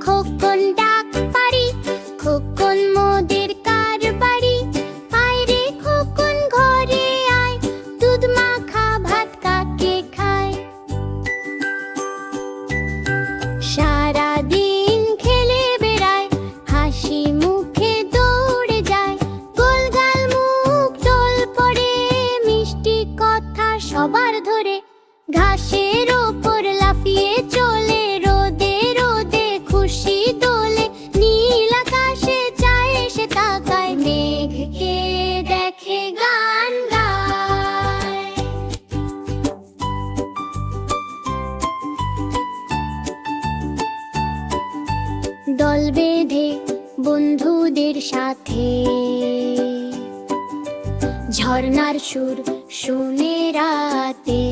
খোকন ডাক পারি খোকন মোদের কার বাড়ি আয় রে খোকন, ঘরে আয়, দুধ মাখা ভাত কাকে খায়? সারা দিন খেলে বেড়ায়, হাসি মুখে দৌড়ে যায়। গোলগাল মুখ টোল পড়ে, মিষ্টি কথা সবার ধরে, ঘাসের দল বেঁধে বন্ধুদের সাথে। ঝর্নার সুর শুনে রাতে।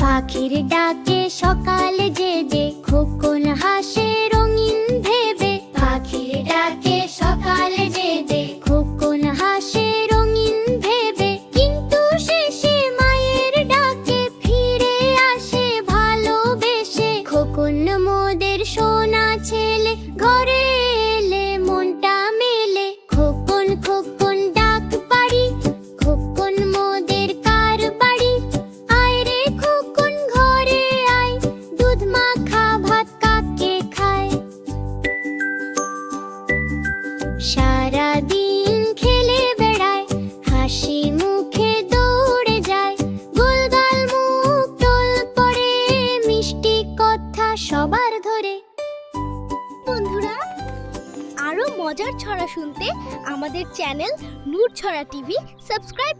পাখির ডাকে সকালে যে দেখো কোন হাসে সারা খেলে বেড়ায়, হাসি মুখে দৌড়ে যায় মুখ পড়ে, মিষ্টি কথা সবার ধরে। বন্ধুরা মজার ছড়া শুনতে আমাদের চ্যানেল নূর ছড়া টিভি সাবস্ক্রাইব